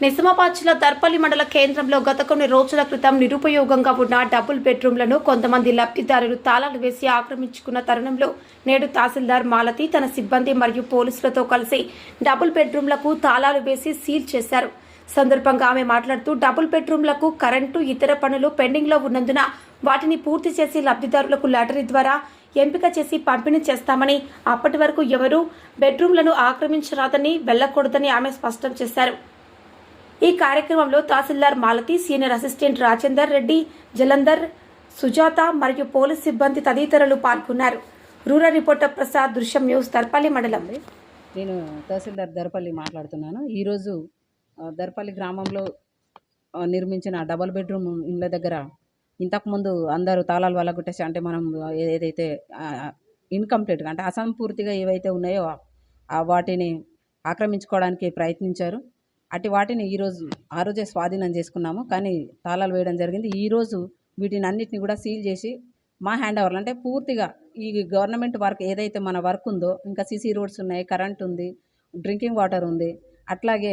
నిజామాబాద్ జిల్లా దర్పల్లి మండల కేంద్రంలో గత కొన్ని రోజుల క్రితం నిరుపయోగంగా ఉన్న డబుల్ బెడ్రూమ్లను కొంతమంది లబ్ధిదారులు తాళాలు వేసి ఆక్రమించుకున్న తరుణంలో నేడు తహసీల్దార్ మాలతి తన సిబ్బంది మరియు పోలీసులతో కలిసి డబుల్ బెడ్రూమ్లకు తాళాలు వేసి సీల్ చేశారు. సందర్భంగా ఆమె మాట్లాడుతూ డబుల్ బెడ్రూమ్లకు కరెంటు ఇతర పనులు పెండింగ్లో ఉన్నందున వాటిని పూర్తి చేసి లబ్ధిదారులకు లాటరీ ద్వారా ఎంపిక చేసి పంపిణీ చేస్తామని అప్పటి వరకు ఎవరూ బెడ్రూమ్లను ఆక్రమించరాదని వెళ్ళకూడదని ఆమె స్పష్టం చేశారు. ఈ కార్యక్రమంలో తహసీల్దార్ మాలతి సీనియర్ అసిస్టెంట్ రాజేందర్ రెడ్డి జలంధర్ సుజాత మరియు పోలీస్ సిబ్బంది తదితరులు పాల్గొన్నారు. రూరల్ రిపోర్టర్ ప్రసాద్ దృశ్యం న్యూస్ తర్పల్లి మండలం. నేను తహసీల్దార్ దర్పల్లి మాట్లాడుతున్నాను. ఈరోజు దర్పల్లి గ్రామంలో నిర్మించిన డబల్ బెడ్రూమ్ ఇళ్ళ దగ్గర ఇంతకుముందు అందరూ తాళాలు వలగొట్టేసి అంటే మనం ఏదైతే ఇన్కంప్లీట్గా అంటే అసంపూర్తిగా ఏవైతే ఉన్నాయో వాటిని ఆక్రమించుకోవడానికి ప్రయత్నించారు. అటు వాటిని ఈరోజు ఆ రోజే స్వాధీనం చేసుకున్నాము. కానీ తాళాలు వేయడం జరిగింది. ఈరోజు వీటిని అన్నిటిని కూడా సీల్ చేసి మా హ్యాండ్ ఓవర్లు అంటే పూర్తిగా ఈ గవర్నమెంట్ వర్క్ ఏదైతే మన వర్క్ ఉందో ఇంకా సీసీ రోడ్స్ ఉన్నాయి కరెంట్ ఉంది డ్రింకింగ్ వాటర్ ఉంది అట్లాగే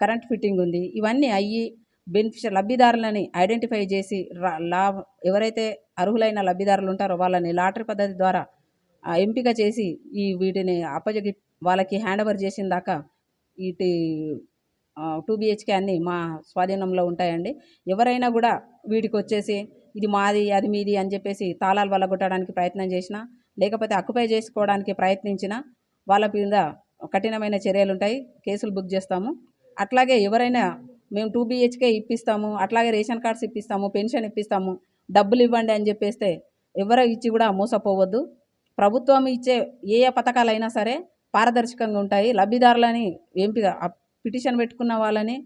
కరెంట్ ఫిట్టింగ్ ఉంది ఇవన్నీ అయ్యి బెనిఫిషియల్ లబ్ధిదారులని ఐడెంటిఫై చేసి లా ఎవరైతే అర్హులైన లబ్ధిదారులు ఉంటారో వాళ్ళని లాటరీ పద్ధతి ద్వారా ఎంపిక చేసి ఈ వీటిని అప్పజగి వాళ్ళకి హ్యాండ్ ఓవర్ చేసిన దాకా ఇటు టూ బిహెచ్కే అన్నీ మా స్వాధీనంలో ఉంటాయండి. ఎవరైనా కూడా వీటికి వచ్చేసి ఇది మాది అది మీది అని చెప్పేసి తాళాలు వల్లగొట్టడానికి ప్రయత్నం చేసినా లేకపోతే అక్కుపై చేసుకోవడానికి ప్రయత్నించినా వాళ్ళ మీద కఠినమైన చర్యలు ఉంటాయి కేసులు బుక్ చేస్తాము. అట్లాగే ఎవరైనా మేము టూ బిహెచ్కే ఇప్పిస్తాము అట్లాగే రేషన్ కార్డ్స్ ఇప్పిస్తాము పెన్షన్ ఇప్పిస్తాము డబ్బులు ఇవ్వండి అని చెప్పేస్తే ఎవరు ఇచ్చి కూడా మోసపోవద్దు. ప్రభుత్వం ఇచ్చే ఏ ఏ పథకాలైనా సరే పారదర్శకంగా ఉంటాయి. లబ్ధిదారులని ఎంపిక పిటిషన్ పెట్టుకున్న వాళ్ళని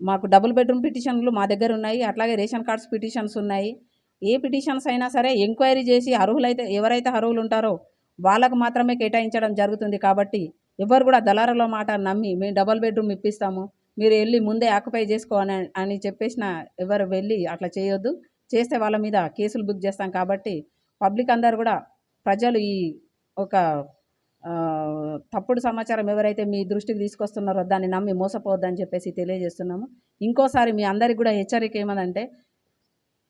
మాకు డబుల్ బెడ్రూమ్ పిటిషన్లు మా దగ్గర ఉన్నాయి అట్లాగే రేషన్ కార్డ్స్ పిటిషన్స్ ఉన్నాయి. ఏ పిటిషన్స్ అయినా సరే ఎంక్వైరీ చేసి అర్హులైతే ఎవరైతే అర్హులు ఉంటారో వాళ్ళకు మాత్రమే కేటాయించడం జరుగుతుంది కాబట్టి ఎవరు కూడా దళారుల మాట నమ్మి మేము డబుల్ బెడ్రూమ్ ఇప్పిస్తాము మీరు వెళ్ళి ముందే ఆక్యుపై చేసుకో అని అని చెప్పేసిన ఎవరు వెళ్ళి అట్లా చేయొద్దు. చేస్తే వాళ్ళ మీద కేసులు బుక్ చేస్తాం కాబట్టి పబ్లిక్ అందరు కూడా ప్రజలు ఈ ఒక తప్పుడు సమాచారం ఎవరైతే మీ దృష్టికి తీసుకొస్తున్నారో దాన్ని నమ్మి మోసపోవద్దని చెప్పేసి తెలియజేస్తున్నాము. ఇంకోసారి మీ అందరికి కూడా హెచ్చరిక ఏమనంటే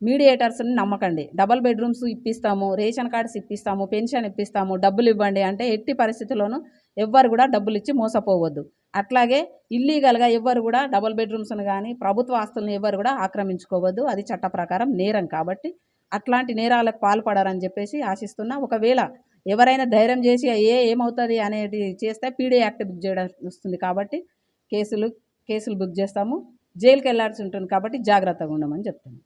మీడియేటర్స్ని నమ్మకండి. డబల్ బెడ్రూమ్స్ ఇప్పిస్తాము రేషన్ కార్డ్స్ ఇప్పిస్తాము పెన్షన్ ఇప్పిస్తాము డబ్బులు ఇవ్వండి అంటే ఎట్టి పరిస్థితుల్లోనూ ఎవ్వరు కూడా డబ్బులు ఇచ్చి మోసపోవద్దు. అట్లాగే ఇల్లీగల్గా ఎవ్వరు కూడా డబుల్ బెడ్రూమ్స్ని కానీ ప్రభుత్వ ఆస్తులను ఎవ్వరు కూడా ఆక్రమించుకోవద్దు. అది చట్ట ప్రకారం నేరం కాబట్టి అట్లాంటి నేరాలకు పాల్పడారని చెప్పేసి ఆశిస్తున్నా. ఒకవేళ ఎవరైనా ధైర్యం చేసి ఏ ఏమవుతుంది అనేది చేస్తే పీడీ యాక్ట్ బుక్ చేయడం వస్తుంది కాబట్టి కేసులు కేసులు బుక్ చేస్తాము. జైలుకి వెళ్ళాల్సి ఉంటుంది కాబట్టి జాగ్రత్తగా ఉండమని చెప్తాను